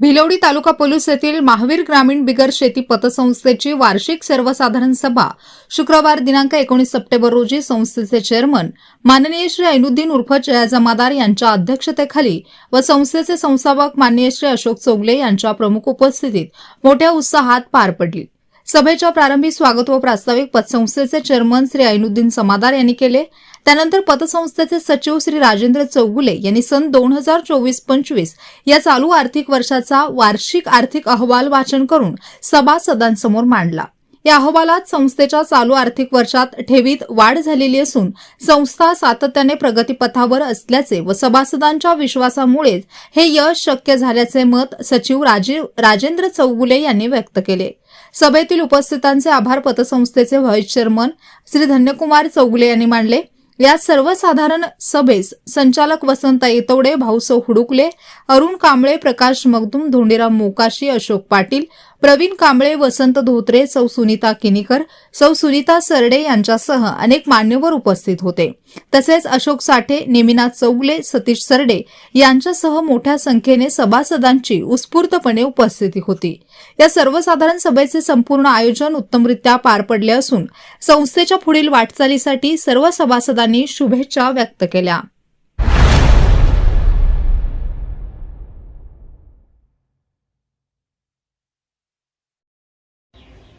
भिलवडी तालुका police येथील महावीर ग्रामीण बिगर शेती पतसंस्थेची वार्षिक सर्वसाधारण सभा शुक्रवार दिनांक एकोणीस सप्टेंबर रोजी संस्थेचे चेअरमन माननीय श्री ऐनुद्दीन उर्फ जया जमादार यांच्या अध्यक्षतेखाली व संस्थेचे संस्थापक माननीय श्री अशोक चोगले यांच्या प्रमुख उपस्थितीत मोठ्या उत्साहात पार पडली. सभेच्या प्रारंभी स्वागत व प्रास्ताविक पतसंस्थेचे चेअरमन श्री ऐनुद्दीन समादार यांनी केले. त्यानंतर पतसंस्थेचे सचिव श्री राजेंद्र चौगुले यांनी सन दोन हजार चोवीस पंचवीस या चालू आर्थिक वर्षाचा वार्षिक आर्थिक अहवाल वाचन करून सभासदांसमोर मांडला. या अहवालात संस्थेच्या चालू आर्थिक वर्षात ठेवीत वाढ झालेली असून संस्था सातत्याने प्रगतीपथावर असल्याचे व सभासदांच्या विश्वासामुळेच हे यश शक्य झाल्याचे मत सचिव राजीव राजेंद्र चौगुले यांनी व्यक्त केले. सभेतील उपस्थितांचे आभार पतसंस्थेचे व्हाईस चेअरमन श्री धन्यकुमार चौगुले यांनी मांडले या सर्वसाधारण सभेस संचालक वसंत येतवडे भाऊसो हुडुकले अरुण कांबळे प्रकाश मगदुम धोंडीराम मोकाशी अशोक पाटील प्रवीण कांबळे वसंत धोत्रे सौ सुनीता किनीकर सौ सुनीता सरडे यांच्यासह अनेक मान्यवर उपस्थित होते. तसेच अशोक साठे नेमिनाथ चौगले सतीश सरडे यांच्यासह मोठ्या संख्येने सभासदांची उत्स्फूर्तपणे उपस्थिती होती. या सर्वसाधारण सभेचे संपूर्ण आयोजन उत्तमरित्या पार पडले असून संस्थेच्या पुढील वाटचालीसाठी सर्व सभासदांनी शुभेच्छा व्यक्त केल्या.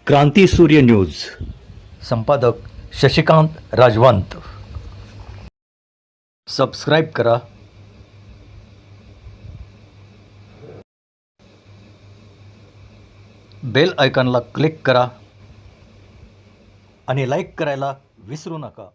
क्रांती सूर्य न्यूज. संपादक शशिकांत राजवंत. सबस्क्राईब करा. बेल आयकॉनला क्लिक करा. आणि लाईक करायला विसरू नका.